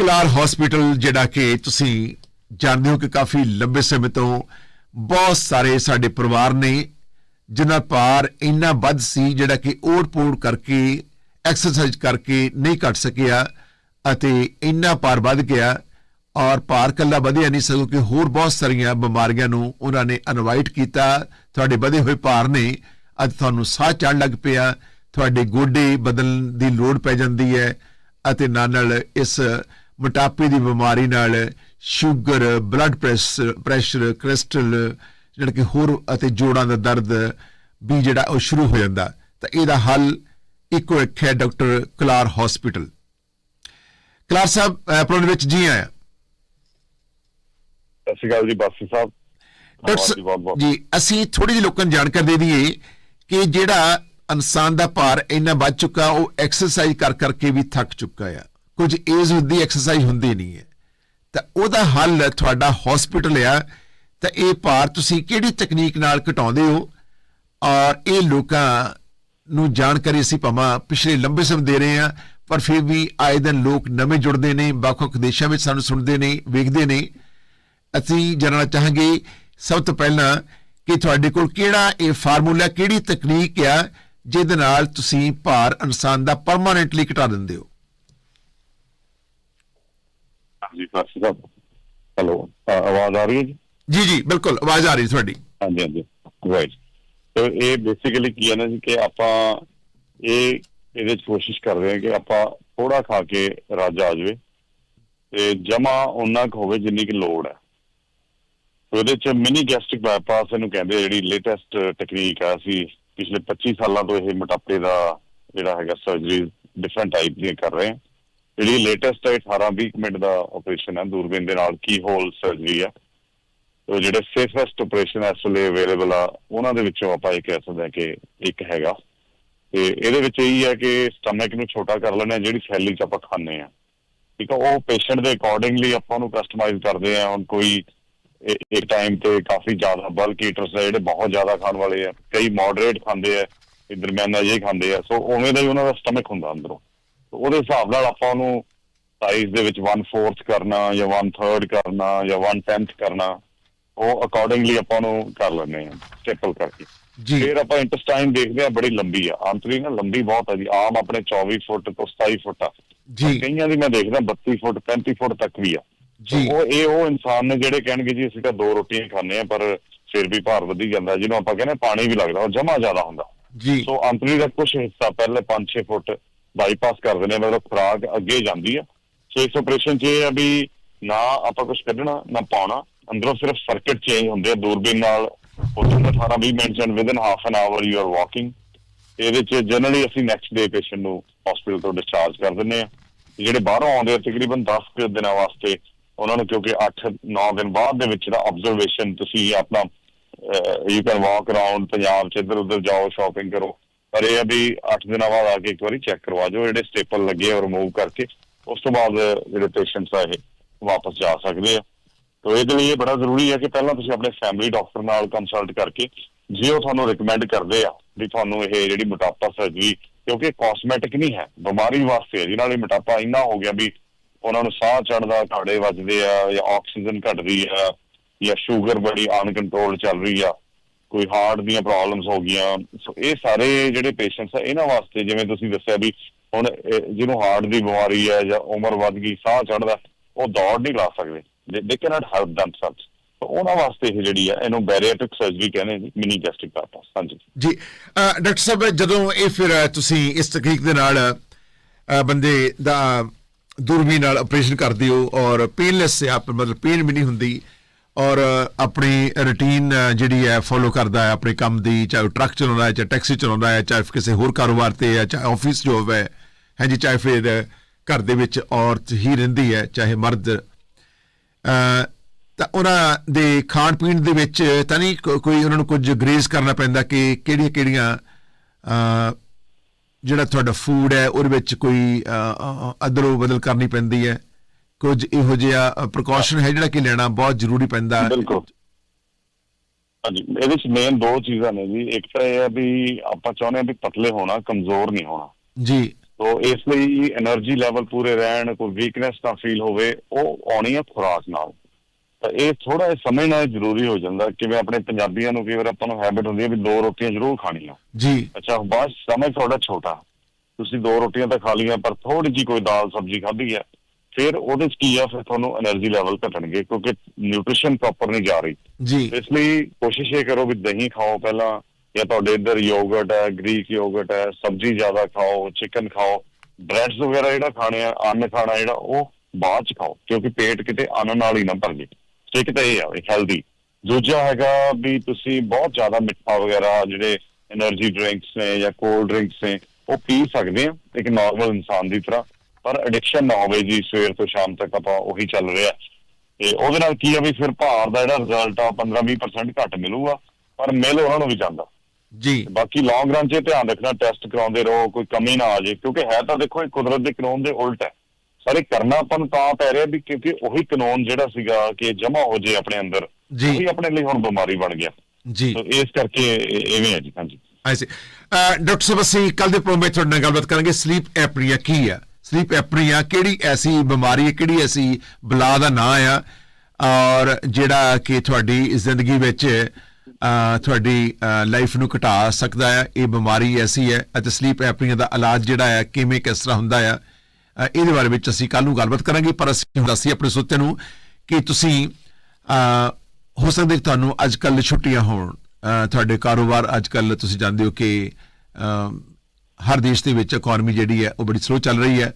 Kalar hospital, ਜਿਹੜਾ ਕਿ ਤੁਸੀਂ ਜਾਣਦੇ ਹੋ ਕਿ ਕਾਫੀ ਲੰਬੇ ਸਮੇਂ ਤੋਂ ਬਹੁਤ ਸਾਰੇ ਸਾਡੇ ਪਰਿਵਾਰ ਨੇ, ਜਿਨ੍ਹਾਂ ਭਾਰ ਇੰਨਾ ਵੱਧ ਸੀ, ਜਿਹੜਾ ਕਿ ਓੜ-ਪੋੜ ਕਰਕੇ, ਐਕਸਰਸਾਈਜ਼ ਕਰਕੇ ਨਹੀਂ ਘਟ ਸਕਿਆ ਅਤੇ ਇੰਨਾ ਭਾਰ ਵੱਧ ਗਿਆ ਔਰ ਭਾਰ ਕੱਲਾ ਵਧਿਆ ਨਹੀਂ, ਸਗੋਂ ਕਿ ਹੋਰ ਬਹੁਤ ਸਾਰੀਆਂ ਬਿਮਾਰੀਆਂ ਨੂੰ ਉਹਨਾਂ ਨੇ ਇਨਵਾਈਟ ਕੀਤਾ। ਤੁਹਾਡੇ ਵਧੇ ਹੋਏ ਭਾਰ ਨੇ, ਅੱਜ ਤੁਹਾਨੂੰ ਸਾਹ ਚੜ੍ਹਨ ਲੱਗ ਪਿਆ, ਤੁਹਾਡੇ ਗੋਡੇ ਬਦਲਣ ਦੀ ਲੋੜ ਪੈ ਜਾਂਦੀ ਹੈ ਅਤੇ ਨਾਲ ਨਾਲ ਇਸ ਮੋਟਾਪੇ ਦੀ ਬਿਮਾਰੀ ਨਾਲ ਸ਼ੂਗਰ ਬਲੱਡ ਪ੍ਰੈਸ਼ਰ ਪ੍ਰੈਸ਼ਰ ਕ੍ਰਿਸਟਲ ਜਿਹੜਾ ਕਿ ਹੋਰ ਅਤੇ ਜੋੜਾਂ ਦਾ ਦਰਦ ਵੀ ਜਿਹੜਾ ਉਹ ਸ਼ੁਰੂ ਹੋ ਜਾਂਦਾ। ਤਾਂ ਇਹਦਾ ਹੱਲ ਇੱਕੋ ਇੱਕ ਹੈ ਡਾਕਟਰ ਕਲਾਰ ਹਸਪੀਟਲ ਕਲਾਰ ਸਾਹਿਬ ਪ੍ਰੋਗਰਾਮ ਵਿੱਚ ਜੀ ਆਇਆ? ਸਤਿ ਸ਼੍ਰੀ ਅਕਾਲ ਜੀ ਬਾਸੀ ਸਾਹਿਬ। ਜੀ ਅਸੀਂ ਥੋੜੀ ਜਿਹੀ ਲੋਕਾਂ ਨੂੰ ਜਾਣਕਾਰੀ ਦੇ ਦਈਏ ਕਿ ਜਿਹੜਾ ਇਨਸਾਨ ਦਾ ਭਾਰ ਇੰਨਾ ਵੱਧ ਚੁੱਕਾ ਉਹ ਐਕਸਰਸਾਈਜ਼ ਕਰ ਕਰਕੇ ਵੀ ਥੱਕ ਚੁੱਕਾ ਆ। ਕੁਝ ਏਜ ਹੁੰਦੀ ਐਕਸਰਸਾਈਜ਼ ਹੁੰਦੀ ਨਹੀਂ ਹੈ। ਤਾਂ ਉਹਦਾ ਹੱਲ ਤੁਹਾਡਾ ਹਸਪੀਟਲ ਆ। ਤਾਂ ਇਹ ਭਾਰ ਤੁਸੀਂ ਕਿਹੜੀ ਤਕਨੀਕ ਨਾਲ ਘਟਾਉਂਦੇ ਹੋ? ਔਰ ਇਹ ਲੋਕਾਂ ਨੂੰ ਜਾਣਕਾਰੀ ਅਸੀਂ ਭਾਵੇਂ ਪਿਛਲੇ ਲੰਬੇ ਸਮੇਂ ਦੇ ਰਹੇ ਹਾਂ, ਪਰ ਫਿਰ ਵੀ ਆਏ ਦਿਨ ਲੋਕ ਨਵੇਂ ਜੁੜਦੇ ਨੇ, ਵੱਖ-ਵੱਖ ਦੇਸ਼ਾਂ ਵਿੱਚ ਸਾਨੂੰ ਸੁਣਦੇ ਨੇ, ਵੇਖਦੇ ਨੇ। ਅਸੀਂ ਜਾਣਨਾ ਚਾਹਾਂਗੇ ਸਭ ਤੋਂ ਪਹਿਲਾਂ ਕਿ ਤੁਹਾਡੇ ਕੋਲ ਕਿਹੜਾ ਇਹ ਫਾਰਮੂਲਾ, ਕਿਹੜੀ ਤਕਨੀਕ ਆ, ਜਿਹਦੇ ਨਾਲ ਤੁਸੀਂ ਭਾਰ ਇਨਸਾਨ ਦਾ ਪਰਮਾਨੈਂਟਲੀ ਘਟਾ ਦਿੰਦੇ ਹੋ। ਜੀ ਸਾਹਿਬ ਹੈਲੋ ਆਵਾਜ਼ ਆ ਰਹੀ ਹੈ ਜੀ? ਜੀ ਜੀ ਬਿਲਕੁਲ ਆਵਾਜ਼ ਆ ਰਹੀ ਤੁਹਾਡੀ। ਹਾਂਜੀ ਹਾਂਜੀ ਰਾਈਟ ਤੇ ਇਹ ਬੇਸਿਕਲੀ ਕੀ ਹੈ ਨਾ ਜੀ ਕਿ ਆਪਾਂ ਇਹ ਇਹਦੇ ਚ ਕੋਸ਼ਿਸ਼ ਕਰ ਰਹੇ ਹਾਂ ਕਿ ਆਪਾਂ ਥੋੜਾ ਖਾ ਕੇ ਰਾਜ ਆ ਜਾਵੇ ਤੇ ਜਮਾ ਉਹਨਾਂ ਕੁ ਹੋਵੇ ਜਿੰਨੀ ਕਿ ਲੋੜ ਹੈ। ਉਹਦੇ ਚ ਮਿਨੀ ਗੈਸਟ੍ਰਿਕ ਬਾਈਪਾਸ ਇਹਨੂੰ ਕਹਿੰਦੇ ਜਿਹੜੀ ਲੇਟੈਸਟ ਟੈਕਨੀਕ ਆ ਅਸੀਂ ਪਿਛਲੇ 25 ਸਾਲਾਂ ਤੋਂ ਇਹ ਮੋਟਾਪੇ ਦਾ ਜਿਹੜਾ ਹੈਗਾ ਸਰਜਰੀ ਡਿਫਰੈਂਟ ਟਾਈਪ ਦੀਆਂ ਕਰ ਰਹੇ ਹਾਂ। ਜਿਹੜੀ ਲੇਟੈਸਟ ਹੈ 18 20 ਮਿੰਟ ਦਾ ਆਪਰੇਸ਼ਨ ਹੈ। ਦੂਰਬੀਨ ਦੇ ਨਾਲ ਕੀ ਹੋਲ ਸਰਜਰੀ ਆ ਉਹ ਜਿਹੜੇ ਸੇਫੈਸਟ ਆਪਰੇਸ਼ਨ ਇਸ ਲਈ ਅਵੇਲੇਬਲ ਆ, ਉਹਨਾਂ ਦੇ ਵਿੱਚੋਂ ਆਪਾਂ ਇਹ ਕਹਿ ਸਕਦੇ ਹਾਂ ਕਿ ਇੱਕ ਹੈਗਾ। ਤੇ ਇਹਦੇ ਵਿੱਚ ਇਹ ਹੈ ਕਿ ਸਟਮਕ ਨੂੰ ਛੋਟਾ ਕਰ ਲੈਣਾ ਜਿਹੜੀ ਥੈਲੀ ਚ ਆਪਾਂ ਖਾਂਦੇ ਆ ਠੀਕ ਆ, ਉਹ ਪੇਸ਼ੈਂਟ ਦੇ ਅਕੋਰਡਿੰਗਲੀ ਆਪਾਂ ਉਹਨੂੰ ਕਸਟਮਾਈਜ਼ ਕਰਦੇ ਆ ਹੁਣ ਕੋਈ ਇੱਕ ਟਾਈਮ ਤੇ ਕਾਫੀ ਜ਼ਿਆਦਾ ਬਲਕ ਈਟਰਸ ਆ ਜਿਹੜੇ ਬਹੁਤ ਜ਼ਿਆਦਾ ਖਾਣ ਵਾਲੇ ਆ ਕਈ ਮੋਡਰੇਟ ਖਾਂਦੇ ਆ ਤੇ ਦਰਮਿਆਨਾ ਜਿਹੇ ਖਾਂਦੇ ਆ। ਸੋ ਉਵੇਂ ਦਾ ਹੀ ਉਹਨਾਂ ਦਾ ਸਟਮਕ ਹੁੰਦਾ ਅੰਦਰੋਂ। ਉਹਦੇ ਹਿਸਾਬ ਨਾਲ ਆਪਾਂ ਉਹਨੂੰ ਸਾਈਜ਼ ਦੇ ਵਿੱਚ 1/4 ਕਰਨਾ ਜਾਂ 1/3 ਕਰਨਾ ਜਾਂ 1/10 ਕਰਨਾ ਉਹ ਅਕੋਰਡਿੰਗਲੀ ਆਪਾਂ ਨੂੰ ਕਰ ਲੈਂਦੇ ਆ ਸਟੇਪਲ ਕਰਕੇ। ਜੀ। ਫਿਰ ਆਪਾਂ ਇੰਟੈਸਟਾਈਨ ਦੇਖਦੇ ਆ ਬੜੀ ਲੰਬੀ ਆ। ਆਂਤਰੀ ਨਾ ਲੰਬੀ ਬਹੁਤ ਆ ਜੀ। ਆਮ ਆਪਣੇ 24 ਫੁੱਟ ਤੋਂ 27 ਫੁੱਟ ਆ। ਜੀ। ਕਈਆਂ ਦੀ ਮੈਂ ਦੇਖਦਾ 32 ਫੁੱਟ 35 ਫੁੱਟ ਤੱਕ ਵੀ ਆ। ਜੀ। ਉਹ ਇਹ ਉਹ ਇਨਸਾਨ ਨੇ ਜਿਹੜੇ ਕਹਿਣਗੇ ਜੀ ਅਸੀਂ ਤਾਂ ਦੋ ਰੋਟੀਆਂ ਹੀ ਖਾਂਦੇ ਆ ਪਰ ਫਿਰ ਵੀ ਭਾਰ ਵਧੀ ਜਾਂਦਾ ਜਿਹਨੂੰ ਆਪਾਂ ਕਹਿੰਦੇ ਪਾਣੀ ਵੀ ਲੱਗਦਾ ਉਹ ਜਮਾ ਜ਼ਿਆਦਾ ਹੁੰਦਾ। ਜੀ। ਸੋ ਅੰਤਰੀ ਦਾ ਕੁਝ ਹਿੱਸਾ ਪਹਿਲੇ 5-6 ਫੁੱਟ ਬਾਈਪਾਸ ਕਰ ਦਿੰਦੇ ਮਤਲਬ ਖੁਰਾਕ ਅੱਗੇ ਜਾਂਦੀ ਆ। ਸੋ ਇਸ ਆਪਰੇਸ਼ਨ 'ਚ ਇਹ ਆ ਵੀ ਨਾ ਆਪਾਂ ਕੁਝ ਕੱਢਣਾ, ਨਾ ਪਾਉਣਾ। ਅੰਦਰੋਂ ਸਿਰਫ ਸਰਕਟ ਚੇਂਜ ਹੁੰਦੇ ਆ, ਦੂਰਬੀਨ ਨਾਲ। ਉਦੋਂ 18-20 minutes and within half an hour you are walking ਇਹਦੇ 'ਚ ਜਨਰਲੀ ਅਸੀਂ ਨੈਕਸਟ ਡੇ ਪੇਸ਼ੈਂਟ ਨੂੰ ਹਸਪੀਟਲ ਤੋਂ ਡਿਸਚਾਰਜ ਕਰ ਦਿੰਦੇ ਆ। ਜਿਹੜੇ ਬਾਹਰੋਂ ਆਉਂਦੇ ਆ, ਤਕਰੀਬਨ 10 ਦਿਨਾਂ ਵਾਸਤੇ, ਉਹਨਾਂ ਨੂੰ ਕਿਉਂਕਿ 8-9 ਦਿਨ ਬਾਅਦ ਦੇ ਵਿੱਚ ਦਾ ਆਬਜ਼ਰਵੇਸ਼ਨ ਤੁਸੀਂ ਆਪਣਾ you can walk around Punjab ਚ ਇੱਧਰ ਉੱਧਰ ਜਾਓ ਸ਼ਾਪਿੰਗ ਕਰੋ। ਪਰ ਇਹ ਆ ਵੀ 8 ਦਿਨਾਂ ਬਾਅਦ ਆ ਕੇ ਇੱਕ ਵਾਰੀ ਚੈੱਕ ਕਰਵਾ ਜਾਓ ਜਿਹੜੇ ਸਟੇਪਲ ਲੱਗੇ ਆ ਰਿਮੂਵ ਕਰਕੇ ਉਸ ਤੋਂ ਬਾਅਦ ਜਿਹੜੇ ਪੇਸ਼ੈਂਟਸ ਆ ਇਹ ਵਾਪਸ ਜਾ ਸਕਦੇ ਆ। ਤੋ ਇਹਦੇ ਲਈ ਇਹ ਬੜਾ ਜ਼ਰੂਰੀ ਹੈ ਕਿ ਪਹਿਲਾਂ ਤੁਸੀਂ ਆਪਣੇ ਫੈਮਿਲੀ ਡਾਕਟਰ ਨਾਲ ਕੰਸਲਟ ਕਰਕੇ ਜੇ ਉਹ ਤੁਹਾਨੂੰ ਰეკਮੈਂਡ ਕਰਦੇ ਆ ਵੀ ਤੁਹਾਨੂੰ ਇਹ ਜਿਹੜੀ ਮੋਟਾਪਾ ਸਰਜਰੀ ਕਿਉਂਕਿ ਕਾਸਮੈਟਿਕ ਨਹੀਂ ਹੈ, ਬਿਮਾਰੀ ਵਾਸਤੇ ਜਿਹਨਾਂ ਲਈ ਮੋਟਾਪਾ ਇੰਨਾ ਹੋ ਗਿਆ ਵੀ ਉਹਨਾਂ ਨੂੰ ਸਾਹ ਚੜਦਾ ਘਾੜੇ ਵੱਜਦੇ ਆ ਜਾਂ ਆਕਸੀਜਨ ਘਟਦੀ ਆ ਜਾਂ ਸ਼ੂਗਰ ਬੜੀ ਅਨਕੰਟਰੋਲ ਚੱਲ ਰਹੀ ਆ ਕੋਈ ਹਾਰਟ ਦੀਆਂ ਪ੍ਰੋਬਲਮਸ ਹੋ ਗਈਆਂ। ਸੋ ਇਹ ਸਾਰੇ ਜਿਹੜੇ ਪੇਸ਼ੈਂਟਸ ਆ, ਇਹਨਾਂ ਵਾਸਤੇ ਜਿਵੇਂ ਤੁਸੀਂ ਦੱਸਿਆ ਵੀ ਹੁਣ ਜਿਹਨੂੰ ਹਾਰਟ ਦੀ ਬਿਮਾਰੀ ਹੈ ਜਾਂ ਉਮਰ ਵੱਧ ਗਈ, ਸਾਹ ਚੜਦਾ ਉਹ ਦੌੜ ਨਹੀਂ ਲਾ ਸਕਦੇ। ਦੇ ਕੈਨ ਹੈਲਪ ਦੈਮਸੈਲਵਸ ਸੋ ਉਹਨਾਂ ਵਾਸਤੇ ਇਹ ਜਿਹੜੀ ਆ, ਇਹਨੂੰ ਬੈਰੀਆਟ੍ਰਿਕ ਸਰਜਰੀ ਕਹਿੰਦੇ ਨੇ ਮਿਨੀ ਗੈਸਟ੍ਰਿਕ ਬਾਈਪਾਸ ਹਾਂਜੀ। ਜੀ ਡਾਕਟਰ ਸਾਹਿਬ, ਜਦੋਂ ਇਹ ਫਿਰ ਤੁਸੀਂ ਇਸ ਤਕਨੀਕ ਦੇ ਨਾਲ ਬੰਦੇ ਦਾ ਦੂਰਬੀਨ ਨਾਲ ਆਪਰੇਸ਼ਨ ਕਰਦੇ ਹੋ ਔਰ ਪੇਨਲੈਸ ਆਪ ਮਤਲਬ ਪੇਨ ਵੀ ਨਹੀਂ ਹੁੰਦੀ ਔਰ ਆਪਣੀ ਰੁਟੀਨ ਜਿਹੜੀ ਹੈ ਫੋਲੋ ਕਰਦਾ ਹੈ, ਆਪਣੇ ਕੰਮ ਦੀ, ਚਾਹੇ ਉਹ ਟਰੱਕ ਚਲਾਉਂਦਾ ਹੈ, ਚਾਹੇ ਟੈਕਸੀ ਚਲਾਉਂਦਾ ਹੈ, ਚਾਹੇ ਕਿਸੇ ਹੋਰ ਕਾਰੋਬਾਰ ਤੇ ਹੈ, ਚਾਹੇ ਆਫਿਸ ਜੋਬ ਹੈ ਹਾਂਜੀ ਚਾਹੇ ਫਿਰ ਘਰ ਦੇ ਵਿੱਚ ਔਰਤ ਹੀ ਰਹਿੰਦੀ ਹੈ, ਚਾਹੇ ਮਰਦ। ਤਾਂ ਉਹਨਾਂ ਦੇ ਖਾਣ ਪੀਣ ਦੇ ਵਿੱਚ ਤਾਂ ਨਹੀਂ ਕੋਈ ਉਹਨਾਂ ਨੂੰ ਕੁਝ ਗ੍ਰੇਸ ਕਰਨਾ ਪੈਂਦਾ ਕਿ ਕਿਹੜੀਆਂ ਕਿਹੜੀਆਂ ਜਿਹੜਾ ਤੁਹਾਡਾ ਫੂਡ ਹੈ, ਉਹਦੇ ਵਿੱਚ ਕੋਈ ਅਦਲੋ ਬਦਲ ਕਰਨੀ ਪੈਂਦੀ ਹੈ। ਕੁਝ ਇਹੋ ਜਿਹਾ ਪ੍ਰੀਕਾਸ਼ਨ ਹੈ ਜਿਹੜਾ ਕਿ ਲੈਣਾ ਬਹੁਤ ਜ਼ਰੂਰੀ ਪੈਂਦਾ ਬਿਲਕੁਲ। ਹਾਂਜੀ ਇਹਦੇ ਵਿੱਚ ਮੇਨ ਦੋ ਚੀਜ਼ਾਂ ਨੇ ਜੀ। ਇੱਕ ਤਾਂ ਇਹ ਹੈ ਵੀ ਆਪਾਂ ਚਾਹੁੰਦੇ ਹਾਂ ਵੀ ਪਤਲੇ ਹੋਣਾ ਕਮਜ਼ੋਰ ਨਹੀਂ ਹੋਣਾ। ਜੀ। ਸੋ ਇਸ ਲਈ એનર્ਜੀ ਲੈਵਲ ਪੂਰੇ ਰਹਿਣ ਕੋਈ ਵੀਕਨੈਸ ਨਾ ਫੀਲ ਹੋਵੇ ਉਹ ਆਉਣੀ ਹੈ ਖੁਰਾਕ ਨਾਲ। ਇਹ ਥੋੜਾ ਸਮਝਣਾ ਜ਼ਰੂਰੀ ਹੋ ਜਾਂਦਾ। ਕਿਵੇਂ ਆਪਣੇ ਪੰਜਾਬੀਆਂ ਨੂੰ ਕਈ ਵਾਰ ਆਪਾਂ ਨੂੰ ਹੈਬਿਟ ਹੁੰਦੀ ਹੈ ਵੀ ਦੋ ਰੋਟੀਆਂ ਜ਼ਰੂਰ ਖਾਣੀਆਂ। ਜੀ। ਅੱਛਾ ਬਸ ਸਮਝ ਥੋੜਾ ਛੋਟਾ। ਤੁਸੀਂ ਦੋ ਰੋਟੀਆਂ ਤਾਂ ਖਾ ਲੀਆਂ ਪਰ ਥੋੜੀ ਜੀ ਕੋਈ ਦਾਲ ਸਬਜ਼ੀ ਖਾਧੀ ਹੈ। ਫਿਰ ਉਹਦੇ ਚ ਕੀ ਆ ਫਿਰ ਤੁਹਾਨੂੰ એનર્ਜੀ ਲੈਵਲ ਘਟਣਗੇ ਕਿਉਂਕਿ ਨਿਊਟ੍ਰੀਸ਼ਨ ਪ੍ਰੋਪਰ ਨਹੀਂ ਜਾ ਰਹੀ। ਜੀ। ਇਸ ਲਈ ਕੋਸ਼ਿਸ਼ ਇਹ ਕਰੋ ਵੀ ਦਹੀਂ ਖਾਓ ਪਹਿਲਾਂ ਜਾਂ ਤੁਹਾਡੇ ਇੱਧਰ ਯੋਗਰਟ ਹੈ ਗ੍ਰੀਕ ਯੋਗਰਟ ਹੈ ਸਬਜ਼ੀ ਜ਼ਿਆਦਾ ਖਾਓ ਚਿਕਨ ਖਾਓ ਬ੍ਰੈਡਸ ਵਗੈਰਾ ਜਿਹੜਾ ਖਾਣੇ ਆ ਅੰਨ ਖਾਣਾ ਜਿਹੜਾ ਉਹ ਬਾਅਦ ਚ ਖਾਓ ਕਿਉਂਕਿ ਪੇਟ ਕਿਤੇ ਅੰਨ ਨਾਲ ਹੀ ਨਾ ਭਰ ਜੇ। ਇੱਕ ਤਾਂ ਇਹ ਆ ਵੀ ਹੈਲਦੀ ਦੂਜਾ ਹੈਗਾ ਵੀ ਤੁਸੀਂ ਬਹੁਤ ਜ਼ਿਆਦਾ ਮਿੱਠਾ ਵਗੈਰਾ ਜਿਹੜੇ એનર્ਜੀ ਡਰਿੰਕਸ ਨੇ ਜਾਂ ਕੋਲਡ ਡਰਿੰਕਸ ਨੇ ਉਹ ਪੀ ਸਕਦੇ ਆ ਇੱਕ ਨਾਰਮਲ ਇਨਸਾਨ ਦੀ ਤਰ੍ਹਾਂ। ਪਰ ਐਡਿਕਸ਼ਨ ਨਾ ਹੋਵੇ ਜੀ ਸਵੇਰ ਤੋਂ ਸ਼ਾਮ ਤੱਕ ਆਪਾਂ ਉਹੀ ਚੱਲ ਰਿਹਾ ਤੇ ਉਹਦੇ ਨਾਲ ਕੀ ਆ ਵੀ ਫਿਰ ਭਾਰ ਦਾ ਜਿਹੜਾ ਰਿਜ਼ਲਟ ਆ 15-20% ਘੱਟ ਮਿਲੂਗਾ ਪਰ ਮਿਲ ਉਹਨਾਂ ਨੂੰ ਵੀ ਜਾਂਦਾ। ਜੀ। ਬਾਕੀ ਲੌਂਗ ਰਨ 'ਚ ਧਿਆਨ ਰੱਖਣਾ ਟੈਸਟ ਕਰਾਉਂਦੇ ਰਹੋ ਕੋਈ ਕਮੀ ਨਾ ਆ ਜੇ ਕਿਉਂਕਿ ਹੈ ਤਾਂ ਦੇਖੋ ਇਹ ਕੁਦਰਤ ਦੇ ਕਾਨੂੰਨ ਦੇ ਉਲਟ ਹੈ। ਸਾਰੇ ਕਰਨਾ ਆਪਾਂ ਨੂੰ ਤਾਂ ਪੈ ਰਿਹਾ ਵੀ ਕਿਉਂਕਿ ਉਹੀ ਕਾਨੂੰਨ ਜਿਹੜਾ ਸੀਗਾ ਕਿ ਜਮਾ ਹੋ ਜੇ ਆਪਣੇ ਅੰਦਰ ਜੀ। ਉਹੀ ਆਪਣੇ ਲਈ ਹੁਣ ਬਿਮਾਰੀ ਬਣ ਗਿਆ। ਜੀ। ਸੋ ਇਸ ਕਰਕੇ ਇਵੇਂ ਹੈ ਜੀ ਹਾਂਜੀ। ਆਈ ਸੀ ਡਾਕਟਰ ਸਾਹਿਬ ਅਸੀਂ ਕੱਲ ਦੇ ਪ੍ਰੋਗਰਾਮ ਵਿੱਚ ਤੁਹਾਡੇ ਨਾਲ ਗੱਲਬਾਤ ਕਰਾਂਗੇ। ਸਲੀਪ ਐਪਨੀਆ ਕੀ ਹੈ ਸਲੀਪ ਐਪਨੀਆ ਕਿਹੜੀ ਐਸੀ ਬਿਮਾਰੀ ਹੈ, ਕਿਹੜੀ ਐਸੀ ਬਲਾ ਦਾ ਨਾਂ ਆ? ਔਰ ਜਿਹੜਾ ਕਿ ਤੁਹਾਡੀ ਜ਼ਿੰਦਗੀ ਵਿੱਚ ਤੁਹਾਡੀ ਲਾਈਫ ਨੂੰ ਘਟਾ ਸਕਦਾ ਹੈ, ਇਹ ਬਿਮਾਰੀ ਐਸੀ ਹੈ ਅਤੇ ਸਲੀਪ ਐਪਨੀਆ ਦਾ ਇਲਾਜ ਜਿਹੜਾ ਹੈ, ਕਿਵੇਂ ਕਿਸ ਤਰ੍ਹਾਂ ਹੁੰਦਾ ਹੈ ਇਹਦੇ ਬਾਰੇ ਵਿੱਚ ਅਸੀਂ ਕੱਲ ਨੂੰ ਗੱਲਬਾਤ ਕਰਾਂਗੇ, ਪਰ ਅਸੀਂ ਦੱਸੀ ਆਪਣੇ ਸੋਤੇ ਨੂੰ ਕਿ ਤੁਸੀਂ ਹੋ ਸਕਦਾ ਕਿ ਤੁਹਾਨੂੰ ਅੱਜ ਕੱਲ ਛੁੱਟੀਆਂ ਹੋਣ ਤੁਹਾਡੇ ਕਾਰੋਬਾਰ ਅੱਜ ਕੱਲ ਤੁਸੀਂ ਜਾਣਦੇ ਹੋ ਕਿ ਹਰ ਦੇਸ਼ ਦੇ ਵਿੱਚ ਇਕਨੋਮੀ ਜਿਹੜੀ ਹੈ ਉਹ ਬੜੀ ਸਲੋ ਚੱਲ ਰਹੀ ਹੈ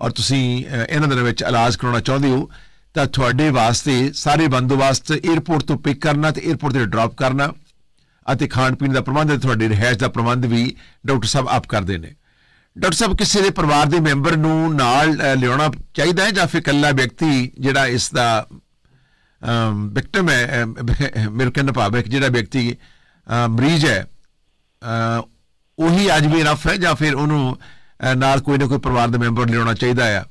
ਔਰ ਤੁਸੀਂ ਇਹਨਾਂ ਦਿਨਾਂ ਵਿੱਚ ਇਲਾਜ ਕਰਾਉਣਾ ਚਾਹੁੰਦੇ ਹੋ, ਤਾਂ ਤੁਹਾਡੇ ਵਾਸਤੇ ਸਾਰੇ ਬੰਦੋਬਸਤ 에ਅਰਪੋਰਟ ਤੋਂ ਪਿਕ ਕਰਨਾ ਤੇ 에ਅਰਪੋਰਟ ਤੇ ਡ੍ਰੌਪ ਕਰਨਾ ਅਤੇ ਖਾਣ ਪੀਣ ਦਾ ਪ੍ਰਬੰਧ ਤੇ ਤੁਹਾਡੇ ਰਿਹਾਇਸ਼ ਦਾ ਪ੍ਰਬੰਧ ਵੀ ਡਾਕਟਰ ਸਾਹਿਬ ਆਪ ਕਰਦੇ ਨੇ। ਡਾਕਟਰ ਸਾਹਿਬ, ਕਿਸੇ ਦੇ ਪਰਿਵਾਰ ਦੇ ਮੈਂਬਰ ਨੂੰ ਨਾਲ ਲਿਆਉਣਾ ਚਾਹੀਦਾ ਹੈ ਜਾਂ ਫਿਰ ਇਕੱਲਾ ਵਿਅਕਤੀ ਜਿਹੜਾ ਇਸ ਦਾ ਵਿਕਟਮ ਹੈ ਮੇਰੇ ਕਹਿਣ ਦਾ ਭਾਵ ਹੈ ਕਿ ਜਿਹੜਾ ਵਿਅਕਤੀ ਮਰੀਜ਼ ਹੈ ਉਹੀ ਅੱਜ ਵੀ ਇਨਫ ਹੈ ਜਾਂ ਫਿਰ ਉਹਨੂੰ ਨਾਲ ਕੋਈ ਨਾ ਕੋਈ ਪਰਿਵਾਰ ਦਾ ਮੈਂਬਰ ਲਿਆਉਣਾ ਚਾਹੀਦਾ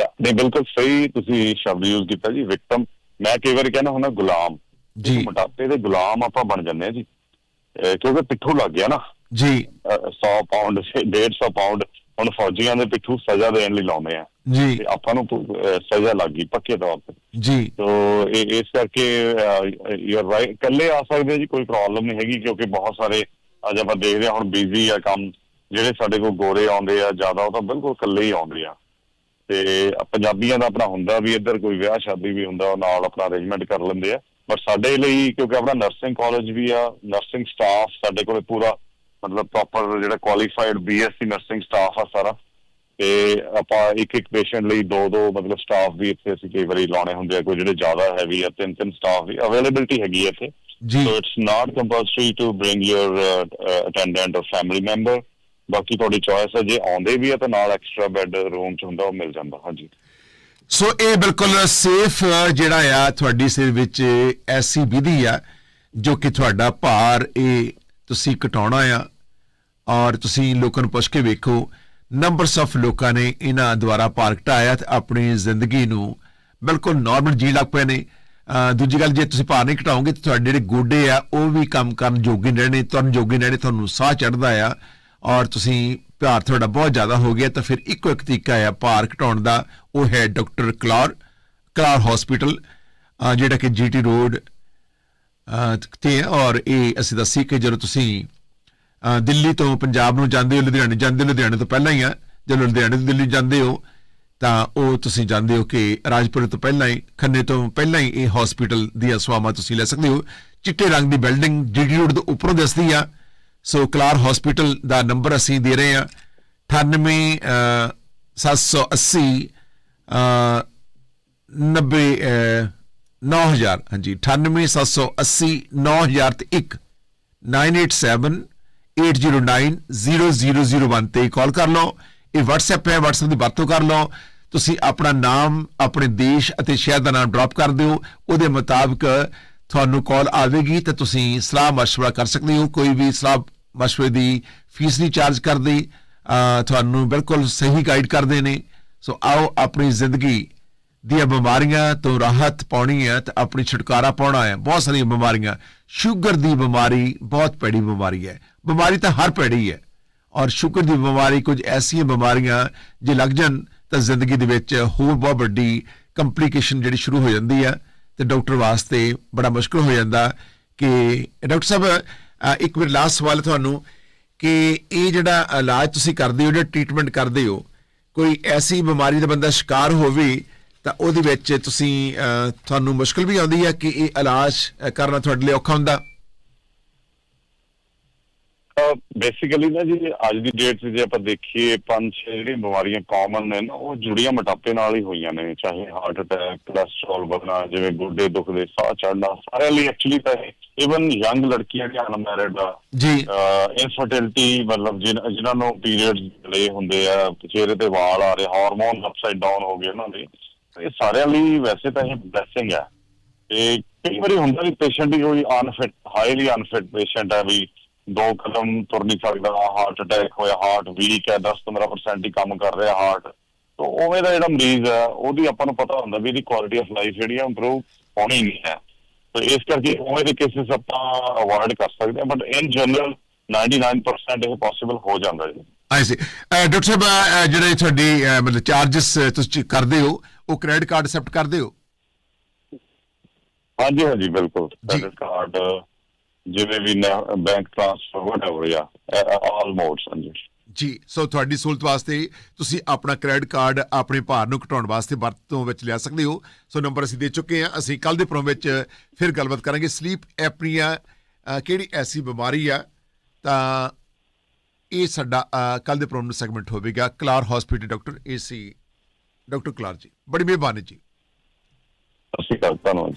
Yeah, ਨਹੀਂ ਬਿਲਕੁਲ ਸਹੀ ਤੁਸੀਂ ਸ਼ਬਦ ਯੂਜ਼ ਕੀਤਾ ਜੀ ਵਿਕਟਮ। ਮੈਂ ਕਈ ਵਾਰੀ ਕਹਿੰਦਾ ਹੁੰਦਾ ਗੁਲਾਮ। ਜੀ। ਮੋਟਾਪੇ ਦੇ ਗੁਲਾਮ ਆਪਾਂ ਬਣ ਜੰਨੇ ਆ ਜੀ। ਕਿਉਂਕਿ ਪਿੱਠੂ ਲੱਗ ਗਿਆ ਨਾ। ਜੀ। 100 ਪਾਉਂਡ 150 ਪਾਉਂਡ ਹੁਣ ਫੌਜੀਆਂ ਦੇ ਪਿੱਠੂ ਸਜ਼ਾ ਦੇਣ ਲਈ ਲਾਉਂਦੇ ਆ। ਜੀ। ਆਪਾਂ ਨੂੰ ਸਜ਼ਾ ਲੱਗ ਪੱਕੇ ਤੌਰ ਤੇ। ਜੀ। ਤੋ ਇਹ ਇਸ ਕਰਕੇ ਯੂ ਆਰ ਰਾਈਟ ਇਕੱਲੇ ਆ ਸਕਦੇ ਜੀ ਕੋਈ ਪ੍ਰੋਬਲਮ ਨਹੀਂ ਹੈਗੀ ਕਿਉਂਕਿ ਬਹੁਤ ਸਾਰੇ ਅੱਜ ਆਪਾਂ ਦੇਖਦੇ ਹਾਂ ਹੁਣ ਬਿਜ਼ੀ ਆ ਕੰਮ ਜਿਹੜੇ ਸਾਡੇ ਕੋਲ ਗੋਰੇ ਆਉਂਦੇ ਆ ਜ਼ਿਆਦਾ ਉਹ ਤਾਂ ਬਿਲਕੁਲ ਇਕੱਲੇ ਹੀ ਆਉਂਦੇ ਆ। ਤੇ ਪੰਜਾਬੀਆਂ ਦਾ ਆਪਣਾ ਹੁੰਦਾ ਵੀ ਇੱਧਰ ਕੋਈ ਵਿਆਹ ਸ਼ਾਦੀ ਵੀ ਹੁੰਦਾ ਉਹ ਨਾਲ ਆਪਣਾ ਅਰੇਂਜਮੈਂਟ ਕਰ ਲੈਂਦੇ ਆ। ਬਟ ਸਾਡੇ ਲਈ ਕਿਉਂਕਿ ਆਪਣਾ ਨਰਸਿੰਗ ਕਾਲਜ ਵੀ ਆ ਨਰਸਿੰਗ ਸਟਾਫ ਸਾਡੇ ਕੋਲੇ ਪੂਰਾ ਮਤਲਬ ਪ੍ਰੋਪਰ ਜਿਹੜਾ ਕੁਆਲੀਫਾਈਡ ਬੀਐਸਸੀ ਨਰਸਿੰਗ ਸਟਾਫ ਆ ਸਾਰਾ ਤੇ ਆਪਾਂ ਇੱਕ ਇੱਕ ਪੇਸ਼ੈਂਟ ਲਈ ਦੋ ਦੋ ਮਤਲਬ ਸਟਾਫ ਵੀ ਇੱਥੇ ਅਸੀਂ ਕਈ ਵਾਰੀ ਲਾਉਣੇ ਹੁੰਦੇ ਆ ਕੋਈ ਜਿਹੜੇ ਜ਼ਿਆਦਾ ਹੈਵੀ ਆ ਤਿੰਨ ਤਿੰਨ ਸਟਾਫ ਵੀ ਅਵੇਲੇਬਿਲਟੀ ਹੈਗੀ ਆ ਇੱਥੇ। not compulsory to bring your uh, uh, attendant or family member ਬਾਕੀ ਤੁਹਾਡੀ ਚੋਇਸ ਹੈ ਜੇ ਆਉਂਦੇ ਵੀ ਆ ਤਾਂ ਨਾਲ ਐਕਸਟਰਾ ਬੈੱਡ ਰੂਮ ਚ ਹੁੰਦਾ ਉਹ ਮਿਲ ਜਾਂਦਾ ਹਾਂਜੀ। ਸੋ ਇਹ ਬਿਲਕੁਲ ਸੇਫ ਜਿਹੜਾ ਆ ਤੁਹਾਡੀ ਸਿਰ ਵਿੱਚ ਐਸੀ ਵਿਧੀ ਆ ਜੋ ਕਿ ਤੁਹਾਡਾ ਭਾਰ ਇਹ ਤੁਸੀਂ ਘਟਾਉਣਾ ਆ ਔਰ ਤੁਸੀਂ ਲੋਕਾਂ ਨੂੰ ਪੁੱਛ ਕੇ ਵੇਖੋ ਨੰਬਰਸ ਆਫ ਲੋਕਾਂ ਨੇ ਇਹਨਾਂ ਦੁਆਰਾ ਭਾਰ ਘਟਾਇਆ ਤੇ ਆਪਣੀ ਜ਼ਿੰਦਗੀ ਨੂੰ ਬਿਲਕੁਲ ਨਾਰਮਲ ਜੀ ਲੱਗ ਪਏ ਨੇ। ਦੂਜੀ ਗੱਲ, ਜੇ ਤੁਸੀਂ ਭਾਰ ਨਹੀਂ ਘਟਾਓਗੇ ਤਾਂ ਤੁਹਾਡੇ ਜਿਹੜੇ ਗੋਡੇ ਆ, ਉਹ ਵੀ ਕੰਮ ਕਰਨ ਜੋਗੇ ਰਹਿਣੇ ਤੁਹਾਨੂੰ ਜੋਗੇ ਰਹਿਣੇ, ਤੁਹਾਨੂੰ ਸਾਹ ਚੜਦਾ ਆ ਔਰ ਤੁਸੀਂ ਭਾਰ ਤੁਹਾਡਾ ਬਹੁਤ ਜ਼ਿਆਦਾ ਹੋ ਗਿਆ ਤਾਂ ਫਿਰ ਇੱਕੋ ਇੱਕ ਤਰੀਕਾ ਆ ਭਾਰ ਘਟਾਉਣ ਦਾ, ਉਹ ਹੈ ਡਾਕਟਰ ਕਲਾਰ ਕਲਾਰ ਹਸਪੀਟਲ ਜਿਹੜਾ ਕਿ ਜੀਟੀ ਰੋਡ ਤੇ ਔਰ ਇਹ ਅਸੀਂ ਦੱਸੀ ਕਿ ਜਦੋਂ ਤੁਸੀਂ ਦਿੱਲੀ ਤੋਂ ਪੰਜਾਬ ਨੂੰ ਜਾਂਦੇ ਹੋ ਲੁਧਿਆਣੇ ਜਾਂਦੇ ਹੋ ਲੁਧਿਆਣੇ ਤੋਂ ਪਹਿਲਾਂ ਹੀ ਆ। ਜਦੋਂ ਲੁਧਿਆਣੇ ਤੋਂ ਦਿੱਲੀ ਜਾਂਦੇ ਹੋ ਤਾਂ ਉਹ ਤੁਸੀਂ ਜਾਂਦੇ ਹੋ ਕਿ ਰਾਜਪੁਰ ਤੋਂ ਪਹਿਲਾਂ ਹੀ ਖੰਨੇ ਤੋਂ ਪਹਿਲਾਂ ਹੀ ਇਹ ਹਸਪੀਟਲ ਦੀਆਂ ਸੇਵਾਵਾਂ ਤੁਸੀਂ ਲੈ ਸਕਦੇ ਹੋ। ਚਿੱਟੇ ਰੰਗ ਦੀ ਬਿਲਡਿੰਗ ਜੀਟੀ ਰੋਡ ਦੇ ਉੱਪਰੋਂ ਦਿਸਦੀ ਆ। ਸੋ ਕਲਾਰ ਹਸਪੀਟਲ ਦਾ ਨੰਬਰ ਅਸੀਂ ਦੇ ਰਹੇ ਆ। 98 ਅਹ, 780 ਅਹ, 90 ਅਹ, 9000 ਹਾਂਜੀ 98780 9000 ਤੇ 1 9878090001 ਤੇ ਕਾਲ ਕਰ ਲਓ ਇਹ WhatsApp ਹੈ WhatsApp ਦੀ ਵਰਤੋਂ ਕਰ ਲਓ ਤੁਸੀਂ ਆਪਣਾ ਨਾਮ ਆਪਣੇ ਦੇਸ਼ ਅਤੇ ਸ਼ਹਿਰ ਦਾ ਨਾਮ ਡ੍ਰੌਪ ਕਰ ਦਿਓ ਉਹਦੇ ਮੁਤਾਬਕ ਤੁਹਾਨੂੰ ਕਾਲ ਆਵੇਗੀ ਤਾਂ ਤੁਸੀਂ ਸਲਾਹ مشورہ ਕਰ ਸਕਦੇ ਹੋ ਕੋਈ ਵੀ ਸਲਾਹ مشورے ਦੀ ਫੀਸ ਨਹੀਂ ਚਾਰਜ ਕਰਦੇ ਅਹ ਤੁਹਾਨੂੰ ਬਿਲਕੁਲ ਸਹੀ ਗਾਈਡ ਕਰਦੇ ਨੇ ਸੋ ਆਓ ਆਪਣੀ ਜ਼ਿੰਦਗੀ ਦੀਆਂ ਬਿਮਾਰੀਆਂ ਤੋਂ ਰਾਹਤ ਪਾਉਣੀ ਹੈ ਤੇ ਆਪਣੀ ਛੁਟਕਾਰਾ ਪਾਉਣਾ ਹੈ ਬਹੁਤ ਸਾਰੀਆਂ ਬਿਮਾਰੀਆਂ ਸ਼ੂਗਰ ਦੀ ਬਿਮਾਰੀ ਬਹੁਤ ਭੈੜੀ ਬਿਮਾਰੀ ਹੈ ਬਿਮਾਰੀ ਤਾਂ ਹਰ ਭੈੜੀ ਹੈ। ਔਰ ਸ਼ੂਗਰ ਦੀ ਬਿਮਾਰੀ ਕੁਝ ਐਸੀਆਂ ਬਿਮਾਰੀਆਂ ਜੇ ਲੱਗ ਜਾਣ ਤਾਂ ਜ਼ਿੰਦਗੀ ਦੇ ਵਿੱਚ ਹੋਰ ਬਹੁਤ ਵੱਡੀ ਕੰਪਲਿਕੇਸ਼ਨ ਜਿਹੜੀ ਸ਼ੁਰੂ ਹੋ ਜਾਂਦੀ ਆ ਤੇ ਡਾਕਟਰ ਵਾਸਤੇ ਬੜਾ ਮੁਸ਼ਕਲ ਹੋ ਜਾਂਦਾ ਕਿ ਡਾਕਟਰ ਸਾਹਿਬ ਇੱਕ ਵਾਰ ਲਾਸਟ ਸਵਾਲ ਤੁਹਾਨੂੰ ਕਿ ਇਹ ਜਿਹੜਾ ਇਲਾਜ ਤੁਸੀਂ ਕਰਦੇ ਹੋ, ਜਿਹੜਾ ਟ੍ਰੀਟਮੈਂਟ ਕਰਦੇ ਹੋ, ਕੋਈ ਐਸੀ ਬਿਮਾਰੀ ਦਾ ਬੰਦਾ ਸ਼ਿਕਾਰ ਹੋਵੇ ਤਾਂ ਉਹਦੇ ਵਿੱਚ ਤੁਸੀਂ ਤੁਹਾਨੂੰ ਮੁਸ਼ਕਲ ਵੀ ਆਉਂਦੀ ਹੈ ਕਿ ਇਹ ਇਲਾਜ ਕਰਨਾ ਤੁਹਾਡੇ ਲਈ ਔਖਾ ਹੁੰਦਾ? ਬੇਸਿਕਲੀ ਨਾ ਜੀ ਅੱਜ ਦੀ ਡੇਟ 'ਚ ਜੇ ਆਪਾਂ ਦੇਖੀਏ ਪੰਜ ਛੇ ਜਿਹੜੀਆਂ ਬਿਮਾਰੀਆਂ ਕਾਮਨ ਨੇ ਨਾ ਉਹ ਜੁੜੀਆਂ ਮੋਟਾਪੇ ਨਾਲ ਹੀ ਹੋਈਆਂ ਨੇ ਚਾਹੇ ਹਾਰਟ ਅਟੈਕ ਕੋਲੇਸਟ੍ਰੋਲ ਵਧਣਾ ਜਿਵੇਂ ਗੁਰਦੇ ਦੁਖਦੇ ਸਾਹ ਚੜਨਾ ਸਾਰਿਆਂ ਲਈ ਐਕਚੁਅਲੀ ਤਾਂ ਇਵਨ ਯੰਗ ਲੜਕੀਆਂ ਜਾਂ ਅਨਮੈਰਿਡ ਆ। ਜੀ। ਇਨਫਰਟੀਲਿਟੀ ਮਤਲਬ ਜਿਨ੍ਹਾਂ ਨੂੰ ਪੀਰੀਅਡਸ ਡਿਲੇ ਹੁੰਦੇ ਆ ਚਿਹਰੇ ਤੇ ਵਾਲ ਆ ਰਹੇ ਹਾਰਮੋਨ ਅਪਸਾਈਡ ਡਾਊਨ ਹੋ ਗਏ ਉਹਨਾਂ ਦੇ ਇਹ ਸਾਰਿਆਂ ਲਈ ਵੈਸੇ ਤਾਂ ਇਹ ਬਲੇਸਿੰਗ ਹੈ ਤੇ ਕਈ ਵਾਰੀ ਹੁੰਦਾ ਵੀ ਪੇਸ਼ੈਂਟ ਹੀ ਕੋਈ ਅਨਫਿਟ ਹਾਈਲੀ ਅਨਫਿਟ ਪੇਸ਼ੈਂਟ ਹੈ ਵੀ ਦੋ ਕਦਮ ਤੁਰ ਨਹੀਂ ਸਕਦਾ ਹਾਰਟ ਅਟੈਕ ਹੋਇਆ ਹਾਰਟ ਵੀਕ ਹੈ 10-15% ਹੀ ਕੰਮ ਕਰ ਰਿਹਾ ਹਾਰਟ ਤੋਂ ਉਵੇਂ ਦਾ ਜਿਹੜਾ ਮਰੀਜ਼ ਹੈ ਉਹਦੀ ਆਪਾਂ ਨੂੰ ਪਤਾ ਹੁੰਦਾ ਵੀ ਇਹਦੀ ਕੁਆਲਿਟੀ ਆਫ ਲਾਈਫ ਜਿਹੜੀ ਹੈ ਇੰਪਰੂਵ ਹੋਣੀ ਨਹੀਂ ਹੈ। ਤੇ ਇਸ ਕਰਕੇ ਉਵੇਂ ਦੇ ਕੇਸਿਸ ਆਪਾਂ ਅਵੋਇਡ ਕਰ ਸਕਦੇ ਹਾਂ ਬਟ ਇਨ ਜਨਰਲ 99% ਇਹ ਪੋਸੀਬਲ ਹੋ ਜਾਂਦਾ ਹੈ ਆਈ ਸੀ ਡਾਕਟਰ ਸਾਹਿਬ ਜਿਹੜੇ ਤੁਹਾਡੀ ਮਤਲਬ ਚਾਰजेस ਤੁਸੀਂ ਕਰਦੇ ਹੋ ਉਹ ਕ੍ਰੈਡਿਟ ਕਾਰਡ ਐਕਸੈਪਟ ਕਰਦੇ ਹੋ? ਹਾਂਜੀ ਹਾਂਜੀ ਬਿਲਕੁਲ। ਕ੍ਰੈਡਿਟ ਕਾਰਡ ਜਿਵੇਂ ਵੀ ਬੈਂਕ ਟ੍ਰਾਂਸਫਰ ਵਟਐਵਰ ਆ ਆਲ ਮੋਡਸ ਹਾਂਜੀ। ਜੀ ਸੋ ਤੁਹਾਡੀ ਸਹੂਲਤ ਵਾਸਤੇ ਤੁਸੀਂ ਆਪਣਾ ਕ੍ਰੈਡਿਟ ਕਾਰਡ ਆਪਣੇ ਭਾਰ ਨੂੰ ਘਟਾਉਣ ਵਾਸਤੇ ਵਰਤੋਂ ਵਿੱਚ ਲਿਆ ਸਕਦੇ ਹੋ। ਸੋ ਨੰਬਰ ਅਸੀਂ ਦੇ ਚੁੱਕੇ ਹਾਂ। ਅਸੀਂ ਕੱਲ ਦੇ ਪ੍ਰੋਗਰਾਮ ਵਿੱਚ ਫਿਰ ਗੱਲਬਾਤ ਕਰਾਂਗੇ। ਸਲੀਪ ਐਪਨੀਆ ਕਿਹੜੀ ਐਸੀ ਬਿਮਾਰੀ ਆ? ਤਾਂ ਇਹ ਸਾਡਾ ਕੱਲ ਦੇ ਪ੍ਰੋਗਰਾਮ ਦਾ ਸੈਗਮੈਂਟ ਹੋਵੇਗਾ। Kalar hospital doctor AC doctor Kalar ji ਬੜੀ ਮਿਹਰਬਾਨੀ ਜੀ। ਅਸੀਂ ਧੰਨਵਾਦ